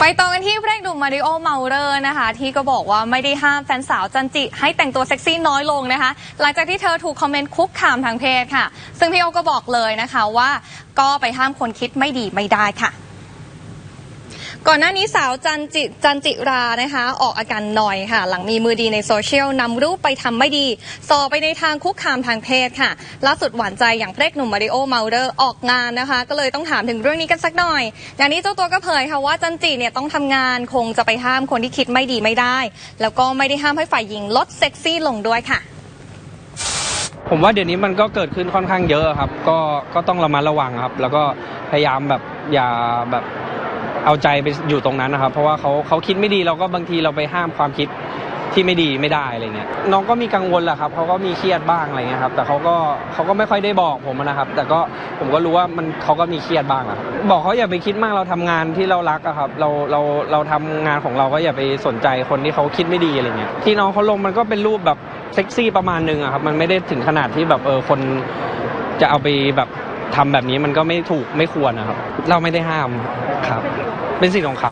ไปต่อกันที่พระเอกหนุ่มมาริโอเมาเลอร์นะคะ ที่ก็บอกว่าไม่ได้ห้ามแฟนสาวจันจิให้แต่งตัวเซ็กซี่น้อยลงนะคะ หลังจากที่เธอถูกคอมเมนต์คุกคามทางเพศค่ะ ซึ่งพี่โอก็บอกเลยนะคะว่า ก็ไปห้ามคนคิดไม่ดีไม่ได้ค่ะ ก่อนหน้านี้สาวจันจิจันจิรานะคะ ออกอาการหน่อยค่ะ หลังมีมือดีในโซเชียลนำรูปไปทำไม่ดีส่อไปในทางคุกคามทางเพศค่ะ ล่าสุดหวานใจอย่างเพระเอกหนุ่มมาริโอเมาเลอร์ออกงานนะคะ ก็เลยต้องถามถึงเรื่องนี้กันสักหน่อยอย่างนี้เจ้าตัวก็เผยค่ะว่าจันจิเนี่ยต้องทำงานคงจะไปห้ามคนที่คิดไม่ดีไม่ได้ แล้วก็ไม่ได้ห้ามให้ฝ่ายหญิงลดเซ็กซี่ลงด้วยค่ะผมว่าเดี๋ยวนี้มันก็เกิดขึ้นค่อนข้างเยอะครับ ก็ก็ต้องระมัดระวังครับ แล้วก็พยายามแบบอย่าแบบ เอาใจไปอยู่ตรงนั้นนะครับ เพราะว่าเขาเขาคิดไม่ดีเราก็บางทีเราไปห้ามความคิดที่ไม่ดีไม่ได้อะไรเงี้ยน้องก็มีกังวลแหละครับเขาก็มีเครียดบ้างอะไรเงี้ยครับแต่เขาก็เขาก็ไม่ค่อยได้บอกผมนะครับ แต่ก็ผมก็รู้ว่ามันเขาก็มีเครียดบ้างอะบอกเขาอย่าไปคิดมากเราทำงานที่เรารักอะครับเราเราเราทำงานของเราก็อย่าไปสนใจคนที่เขาคิดไม่ดีอะไรเงี้ยที่น้องเขาลงมันก็เป็นรูปแบบเซ็กซี่ประมาณนึงอะครับมันไม่ได้ถึงขนาดที่แบบเออคนจะเอาไปแบบ ทำแบบนี้มันก็ไม่ถูกไม่ควรนะครับ เราไม่ได้ห้ามครับ เป็นสิทธิ์ของเขา